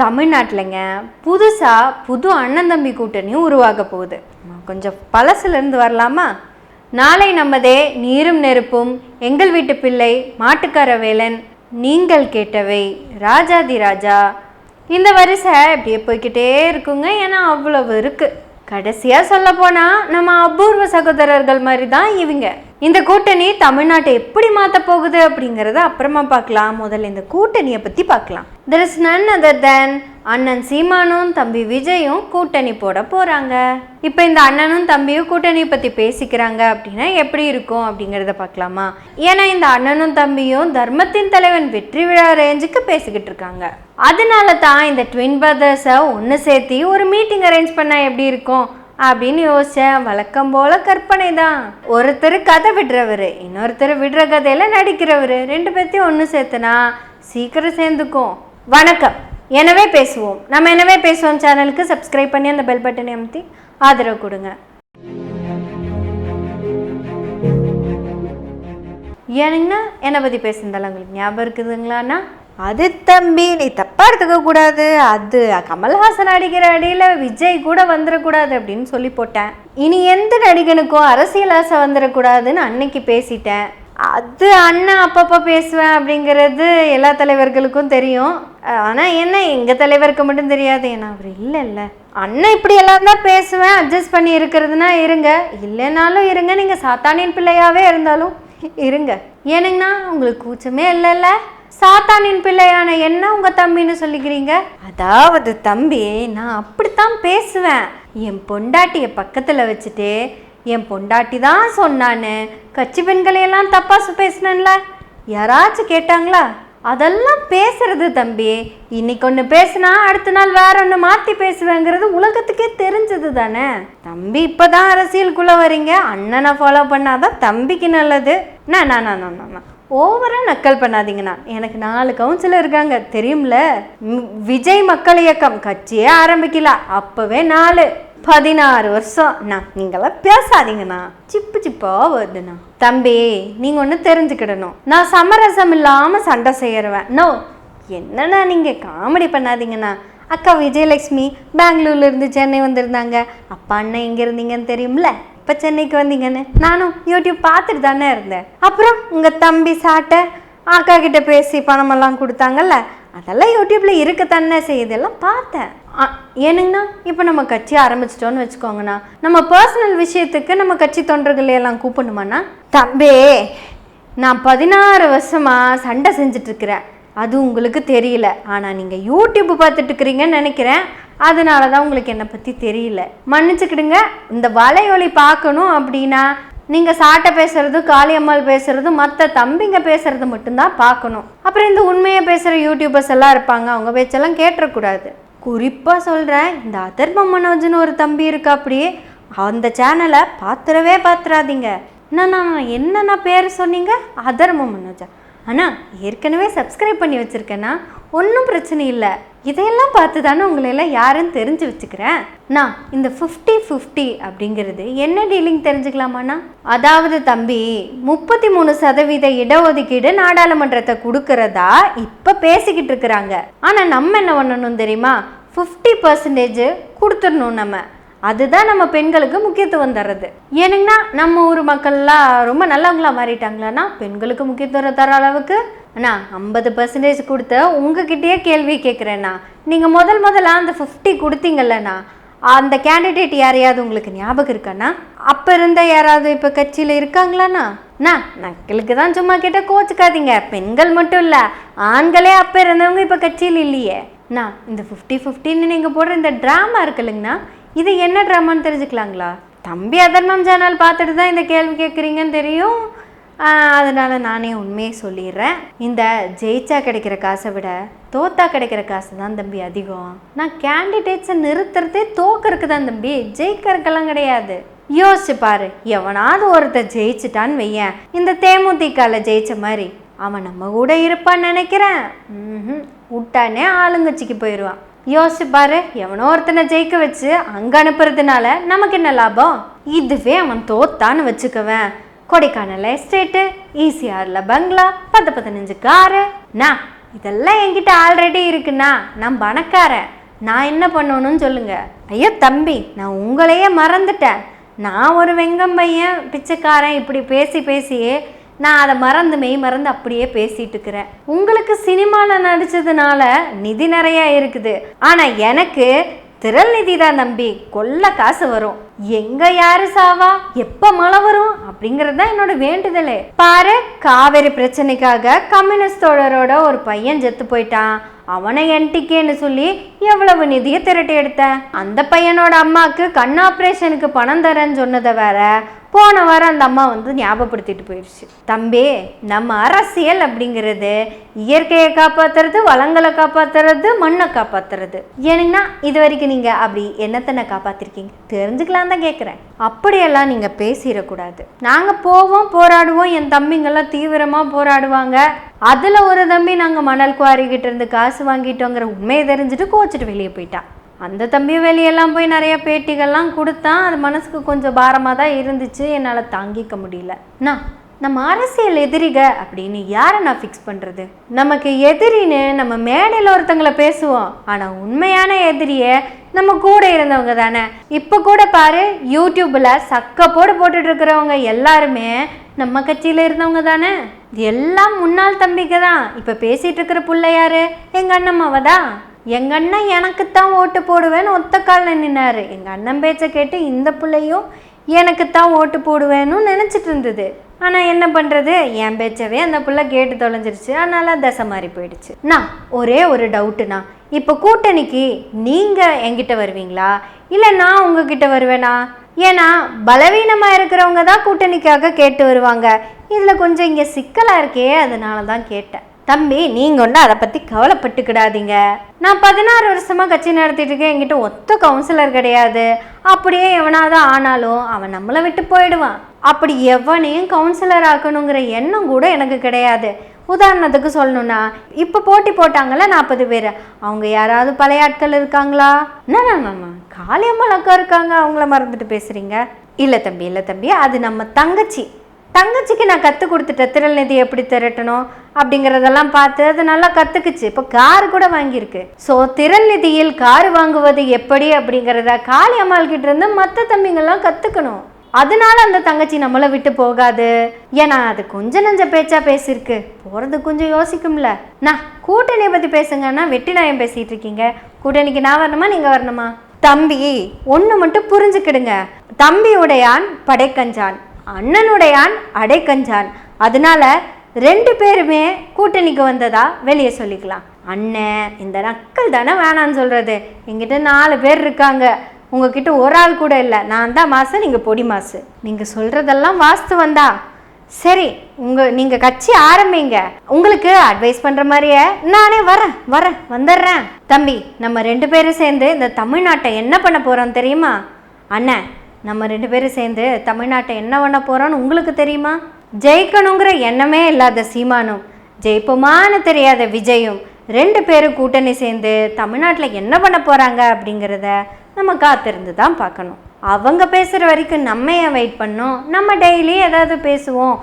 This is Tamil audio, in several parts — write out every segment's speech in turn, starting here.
தமிழ்நாட்டிலங்க புதுசாக புது அண்ணன் தம்பி கூட்டணியும் உருவாக போகுது. கொஞ்சம் பழசுலேருந்து வரலாமா? நாளை நமதே நீரும் நெருப்பும் எங்கள் வீட்டு பிள்ளை மாட்டுக்கார வேலன் நீங்கள் கேட்டவை ராஜாதி ராஜா. இந்த வரிசை இப்படியே போய்க்கிட்டே இருக்குங்க. ஏன்னா அவ்வளவு இருக்குது கடைசியாக சொல்ல போனால் நம்ம அபூர்வ சகோதரர்கள் மாதிரி தான் இவங்க. இந்த கூட்டணி தமிழ்நாட்டை எப்படி மாற்ற போகுது அப்படிங்கிறத அப்புறமா பார்க்கலாம். முதல்ல இந்த கூட்டணியை பற்றி பார்க்கலாம். There is none other than அண்ணன் சீமானும் தம்பி விஜயும் கூட்டணி போட போகிறாங்க இப்போ இந்த அண்ணனும் தம்பியும் கூட்டணி பற்றி பேசிக்கிறாங்க அப்படின்னா எப்படி இருக்கும் அப்படிங்கிறத பார்க்கலாமா? ஏன்னா இந்த அண்ணனும் தம்பியும் தர்மத்தின் தலைவன் வெற்றி விழா ரேஞ்சுக்கு பேசிக்கிட்டு இருக்காங்க. அதனால தான் இந்த ட்வின் பிரதர்ஸை ஒன்று சேர்த்தி ஒரு மீட்டிங் அரேஞ்ச் பண்ணால் எப்படி இருக்கும்? அப்படின்னு யோசித்தேன் வழக்கம் போல் கற்பனை தான். ஒருத்தர் கதை விடுறவர் இன்னொருத்தர் விடுற கதையில் நடிக்கிறவர் ரெண்டு பேர்த்தையும் ஒன்று சேர்த்துனா சீக்கிரம் சேர்ந்துக்கும். வணக்கம். எனவே பேசுவோம். நம்ம எனவே பேசுவோம் சேனலுக்கு சப்ஸ்கிரைப் பண்ணி அந்த பெல் பட்டனை அமுத்தி ஆதரவு கொடுங்க. ஏனுங்கண்ணா என்னை பற்றி பேசுனதெல்லாம் உங்களுக்கு ஞாபகம் இருக்குதுங்களாண்ணா? அது தம்பி நீ தப்பாக எடுத்துக்கக்கூடாது அது கமல்ஹாசன் அடிக்கிற அடியில் விஜய் கூட வந்துடக்கூடாது அப்படின்னு சொல்லி போட்டேன். இனி எந்த நடிகனுக்கும் அரசியல் ஆசை வந்துடக்கூடாதுன்னு அன்னைக்கு பேசிட்டேன். அது அண்ணன் அப்பப்போ பேசுவேன் அப்படிங்கிறது எல்லா தலைவர்களுக்கும் தெரியும். ஆனால் என்ன எங்கள் தலைவருக்கு மட்டும் தெரியாது. ஏன்னா அவர் இல்லை இல்லை அண்ணன் இப்படி எல்லாம் தான் பேசுவேன் அட்ஜஸ்ட் பண்ணி இருக்கிறதுனா இருங்க. இல்லைனாலும் இருங்க. நீங்கள் சாத்தானின் பிள்ளையாகவே இருந்தாலும் இருங்க. ஏனுங்கண்ணா உங்களுக்கு கூச்சமே இல்லைல்ல. சாத்தானின் பிள்ளையான என்ன உங்க தம்பின்னு சொல்லிக்கிறீங்க? அதாவது தம்பி நான் அப்படித்தான் பேசுவேன். என் பொண்டாட்டிய பக்கத்துல வச்சுட்டு என் பொண்டாட்டி தான் சொன்னான்னு கட்சி பெண்களையெல்லாம் தப்பா பேசினேன்ல பேசுனேன்ல. யாராச்சும் கேட்டாங்களா? அதெல்லாம் பேசுறது தம்பி. இன்னைக்கு ஒன்று பேசுனா அடுத்த நாள் வேற ஒன்று மாற்றி பேசுவேங்கிறது உலகத்துக்கே தெரிஞ்சது தானே. தம்பி இப்போதான் அரசியலுக்குள்ளே வரீங்க. அண்ணனை ஃபாலோ பண்ணாதான் தம்பிக்கு நல்லது. நான் நான் நான் நான் நான் ஓவராக நக்கல் பண்ணாதீங்கண்ணா. எனக்கு நாலு கவுன்சிலர் இருக்காங்க. தெரியும்ல? விஜய் மக்கள் இயக்கம். கட்சியே ஆரம்பிக்கல. அப்போவே நாலு. பதினாறு வருஷம். நான் நீங்களாம் பேசாதீங்கண்ணா. சிப்பு சிப்பா வருதுண்ணா. தம்பி நீங்கள் ஒன்று தெரிஞ்சுக்கிடணும். நான் சமரசம் இல்லாமல் சண்டை செய்கிறவன் நோ என்னண்ணா நீங்கள் காமெடி பண்ணாதீங்கண்ணா. அக்கா விஜயலட்சுமி பெங்களூர்ல இருந்து சென்னை வந்திருந்தாங்க. அப்பா அண்ணன் எங்கே இருந்தீங்கன்னு தெரியும்ல? இப்போ சென்னைக்கு வந்தீங்கன்னு நானும் யூடியூப் பார்த்துட்டு தானே இருந்தேன். அப்புறம் உங்கள் தம்பி சாட்டை அக்கா கிட்ட பேசி பணமெல்லாம் கொடுத்தாங்கல்ல அதெல்லாம் யூடியூப்பில் இருக்க தானே செய்யுதெல்லாம் பார்த்தேன். ஏனுங்கண்ணா இப்போ நம்ம கட்சி ஆரம்பிச்சிட்டோன்னு வச்சுக்கோங்கண்ணா. நம்ம பர்சனல் விஷயத்துக்கு நம்ம கட்சி தொண்டர்களையெல்லாம் கூப்பிடணுமாண்ணா? தம்பே நான் பதினாறு வருஷமாக சண்டை செஞ்சிட்ருக்கிறேன் அது உங்களுக்கு தெரியல. ஆனால் நீங்கள் யூடியூப் பார்த்துட்டு இருக்கிறீங்கன்னு நினைக்கிறேன். அதனால தான் உங்களுக்கு என்னை பற்றி தெரியல. மன்னிச்சுக்கிடுங்க இந்த வலையொலி பார்க்கணும் அப்படின்னா நீங்கள் சாட்டை பேசுறது காளியம்மாள் பேசுறதும் மற்ற தம்பிங்க பேசுறது மட்டும்தான் பார்க்கணும். அப்புறம் இந்த உண்மையை பேசுகிற யூடியூபர்ஸ் எல்லாம் இருப்பாங்க அவங்க பேச்செல்லாம் கேட்டுறக்கூடாது. குறிப்பாக சொல்கிறேன் இந்த அதர்ம மனோஜ்னு ஒரு தம்பி இருக்கா அப்படியே அந்த சேனலை பாத்திரவே பாத்திராதீங்க என்னண்ணா என்னண்ணா பேர் சொன்னீங்க? அதர்ம மனோஜா. அண்ணா ஏற்கனவே சப்ஸ்கிரைப் பண்ணி வச்சுருக்கேன்னா ஒன்றும் பிரச்சனை இல்லை. இதையெல்லாம் பார்த்து தானே உங்களையெல்லாம் யாருன்னு தெரிஞ்சு வச்சுக்கிறேன். நான் இந்த ஃபிஃப்டி ஃபிஃப்டி அப்படிங்கிறது என்ன டீலிங் தெரிஞ்சுக்கலாமாண்ணா? அதாவது தம்பி முப்பத்தி மூணு சதவீத இடஒதுக்கீடு நாடாளுமன்றத்தை கொடுக்கறதா இப்போ பேசிக்கிட்டு இருக்கிறாங்க. ஆனால் நம்ம என்ன பண்ணணும் தெரியுமா? ஃபிஃப்டி பர்சன்டேஜ் கொடுத்துடணும் நம்ம. அதுதான் நம்ம பெண்களுக்கு முக்கியத்துவம் தர்றது. ஏனுங்கண்ணா நம்ம ஊர் மக்கள்லாம் ரொம்ப நல்லவங்களா மாறிட்டாங்களான்னா பெண்களுக்கு முக்கியத்துவம் தர அளவுக்கு அண்ணா ஐம்பது பர்சன்டேஜ் கொடுத்த உங்ககிட்டயே கேள்வி கேட்குறேண்ணா நீங்கள் முதல் முதல்ல அந்த ஃபிஃப்டி கொடுத்தீங்கல்லண்ணா. அந்த கேண்டிடேட் யாரையாவது உங்களுக்கு ஞாபகம் இருக்காண்ணா? அப்போ இருந்த யாராவது இப்போ கட்சியில் இருக்காங்களாண்ணா? அண்ணா நக்களுக்கு தான் சும்மா கேட்ட கோச்சுக்காதீங்க. பெண்கள் மட்டும் இல்லை ஆண்களே அப்போ இருந்தவங்க இப்போ கட்சியில் இல்லையே. அண்ணா இந்த ஃபிஃப்டி ஃபிஃப்டின்னு நீங்கள் போடுற இந்த ட்ராமா இருக்குல்லங்கண்ணா. இது என்ன ட்ராமான்னு தெரிஞ்சுக்கலாங்களா? தம்பி அதர்மம் சேனல் பார்த்துட்டு தான் இந்த கேள்வி கேட்குறீங்கன்னு தெரியும். அதனால் நானே உண்மையை சொல்லிடுறேன். இந்த ஜெயிச்சா கிடைக்கிற காசை விட தோத்தா கிடைக்கிற காசு தான் தம்பி அதிகம். நான் கேண்டிடேட்ஸை நிறுத்துறதே தோக்கறதுக்கு தான் தம்பி. ஜெயிக்கிறதுக்கெல்லாம் கிடையாது. யோசிச்சு பாரு. எவனாவது ஒருத்தர் ஜெயிச்சிட்டான்னு வையேன். இந்த தேமுதிகால ஜெயிச்ச மாதிரி அவன் நம்ம கூட இருப்பான்னு நினைக்கிறேன். ம்ஹும். விட்டானே ஆளுங்கட்சிக்கு போயிடுவான். யோசிப்பாரு. எவனோ ஒருத்தனை ஜெயிக்க வச்சு அங்க அனுப்புறதுனால நமக்கு என்ன லாபம்? இதுவே அவன் தோத்தான்னு வச்சுக்குவேன். கொடைக்கானல் எஸ்டேட்டு ஈசிஆர்ல பங்களா பத்து பதினஞ்சு காரு நான் இதெல்லாம் என்கிட்ட ஆல்ரெடி இருக்குண்ணா. நான் பணக்காரன். நான் என்ன பண்ணணும்னு சொல்லுங்க. ஐயோ தம்பி நான் உங்களையே மறந்துட்டேன். நான் ஒரு வெங்கம் பையன் பிச்சைக்காரன் இப்படி பேசி பேசியே நான் அதை மறந்து மெய் மறந்து அப்படியே பேசிட்டு இருக்கிறேன் உங்களுக்கு சினிமாவில் நடிச்சதுனால நிதி நிறையா இருக்குது. ஆனால் எனக்கு திரள் நிதி தான் நம்பி கொள்ள காசு வரும். எங்க யாரு சாவா? எப்ப மழை வரும்? அப்படிங்கிறது தான் என்னோட வேண்டுதலே. பாரு காவேரி பிரச்சனைக்காக கம்யூனிஸ்ட் தோழரோட ஒரு பையன் செத்து போயிட்டான். அவனை என்டிக்கேன்னு சொல்லி எவ்வளவு நிதியை திரட்டி எடுத்தேன்? அந்த பையனோட அம்மாவுக்கு கண் ஆப்ரேஷனுக்கு பணம் தரேன்னு சொன்னதை வேற. போன வாரம் அந்த அம்மா வந்து ஞாபகப்படுத்திட்டு போயிடுச்சு தம்பி நம்ம அரசியல் அப்படிங்கிறது இயற்கையை காப்பாத்துறது வளங்களை காப்பாத்துறது மண்ணை காப்பாத்துறது. ஏனுங்கன்னா இது வரைக்கும் நீங்க அப்படி என்னத்தனை காப்பாத்திருக்கீங்க? தெரிஞ்சுக்கலாம் தான் கேட்குறேன் அப்படியெல்லாம் நீங்க பேசிடக்கூடாது. நாங்க போவோம் போராடுவோம் என் தம்பிங்கெல்லாம் தீவிரமா போராடுவாங்க. அதுல ஒரு தம்பி நாங்க மணல் குவாரிக்கிட்ட இருந்து காசு வாங்கிட்டோங்கிற உண்மையை தெரிஞ்சுட்டு கோச்சிட்டு வெளியே போயிட்டான் அந்த தம்பி வெளியெல்லாம் போய் நிறைய பேட்டிகள்லாம் கொடுத்தான் அது மனசுக்கு கொஞ்சம் பாரமாக தான் இருந்துச்சு. என்னால் தாங்கிக்க முடியல. நான் நம்ம அரசியல் எதிரிக அப்படின்னு யாரை நான் ஃபிக்ஸ் பண்ணுறது நமக்கு எதிரின்னு நம்ம மேடையில் ஒருத்தங்களை பேசுவோம். ஆனால் உண்மையான எதிரியை நம்ம கூட இருந்தவங்க தானே. இப்போ கூட பாரு யூடியூப்பில் சக்க போடு போட்டுட்ருக்கிறவங்க எல்லாருமே நம்ம கட்சியில் இருந்தவங்க தானே. இது எல்லாம் முன்னாள் தம்பிக்கு தான். இப்போ பேசிகிட்டு இருக்கிற பிள்ளை யாரு? எங்கள் அண்ணம்மாவை தான். எங்க அண்ணன் எனக்குத்தான் ஓட்டு போடுவேன்னு ஒத்த காலில் நின்னாரு. எங்கள் அண்ணன் பேச்சை கேட்டு இந்த பிள்ளையும் எனக்குத்தான் ஓட்டு போடுவேன்னு நினச்சிட்டு இருந்தது. ஆனால் என்ன பண்ணுறது என் பேச்சவே அந்த பிள்ளை கேட்டு தொலைஞ்சிருச்சு. அதனால் தசை மாறி போயிடுச்சு. நான் ஒரே ஒரு டவுட்டுண்ணா. இப்போ கூட்டணிக்கு நீங்கள் என்கிட்ட வருவீங்களா? இல்லை நான் உங்ககிட்ட வருவேனா? ஏன்னா பலவீனமாக இருக்கிறவங்க தான் கூட்டணிக்காக கேட்டு வருவாங்க. இதில் கொஞ்சம் இங்கே சிக்கலாக இருக்கே அதனால தான் கேட்டேன். தம்பி நீங்கள் ஒன்றும் அதை பற்றி கவலைப்பட்டுக்கிடாதீங்க. நான் பதினாறு வருஷமாக கட்சி நடத்திட்டு இருக்கேன். என்கிட்ட ஒத்த கவுன்சிலர் கிடையாது. அப்படியே எவனாவது ஆனாலும் அவன் நம்மளை விட்டு போயிடுவான். அப்படி எவனையும் கவுன்சிலர் ஆக்கணுங்கிற எண்ணம் கூட எனக்கு கிடையாது. உதாரணத்துக்கு சொல்லணும்னா இப்போ போட்டி போட்டாங்கல்ல நாற்பது பேர். அவங்க யாராவது பழைய ஆட்கள் இருக்காங்களா? என்ன காளியம்மாள் அக்கா இருக்காங்க. அவங்கள மறந்துட்டு பேசுகிறீங்க இல்லை தம்பி இல்லை தம்பி. அது நம்ம தங்கச்சி. தங்கச்சிக்கு நான் கற்றுக் கொடுத்துட்டேன் திரள் நிதி எப்படி திரட்டணும் அப்படிங்கிறதெல்லாம் பார்த்து அது நல்லா கற்றுக்குச்சு இப்போ கார் கூட வாங்கியிருக்கு. ஸோ திரள் நிதியில் கார் வாங்குவது எப்படி அப்படிங்கிறத காளி அம்மாள்கிட்ட இருந்து மற்ற தம்பிங்கள்லாம் கற்றுக்கணும் அதனால அந்த தங்கச்சி நம்மளை விட்டு போகாது. ஏன்னா அது கொஞ்சம் நஞ்ச பேச்சா பேசியிருக்கு. போகிறது கொஞ்சம் யோசிக்கும்ல. நான் கூட்டணியை பற்றி பேசுங்கன்னா வெட்டி நாயம் பேசிகிட்டு இருக்கீங்க. கூட்டணிக்கு நான் வரணுமா நீங்கள் வரணுமா? தம்பி ஒன்று மட்டும் புரிஞ்சுக்கிடுங்க. தம்பியுடையான் படைக்கஞ்சான். அண்ணனுடையான் அடைக்கஞ்சான் அதனால ரெண்டு பேருமே கூட்டணிக்கு வந்ததா வெளியே சொல்லிக்கலாம். அண்ணன் இந்த நக்கல் தானே வேணான்னு சொல்கிறது எங்கிட்ட நாலு பேர் இருக்காங்க. உங்ககிட்ட ஒரு ஆள் கூட இல்லை. நான் தான் மாசு நீங்கள் பொடி மாசு. நீங்கள் சொல்கிறதெல்லாம் வாஸ்து வந்தா சரி உங்கள் நீங்கள் கட்சி ஆரம்பிங்க. உங்களுக்கு அட்வைஸ் பண்ணுற மாதிரியே நானே வரேன் வரேன் வந்துடுறேன். தம்பி நம்ம ரெண்டு பேரும் சேர்ந்து இந்த தமிழ்நாட்டை என்ன பண்ண போகிறோம் தெரியுமா? அண்ணன் நம்ம ரெண்டு பேரும் சேர்ந்து தமிழ்நாட்டை என்ன பண்ண போகிறோன்னு உங்களுக்கு தெரியுமா? ஜெயிக்கணுங்கிற எண்ணமே இல்லாத சீமானும் ஜெயிப்போமான்னு தெரியாத விஜயும் ரெண்டு பேரும் கூட்டணி சேர்ந்து தமிழ்நாட்டில் என்ன பண்ண போகிறாங்க அப்படிங்கிறத நம்ம காத்திருந்து தான் பார்க்கணும். அவங்க பேசுகிற வரைக்கும் நம்ம ஏன் வெயிட் பண்ணோம்? நம்ம டெய்லி ஏதாவது பேசுவோம்.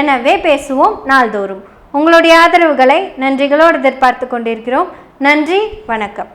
எனவே பேசுவோம் நாள்தோறும். உங்களுடைய ஆதரவுகளை நன்றிகளோடு எதிர்பார்த்து கொண்டிருக்கிறோம். நன்றி வணக்கம்.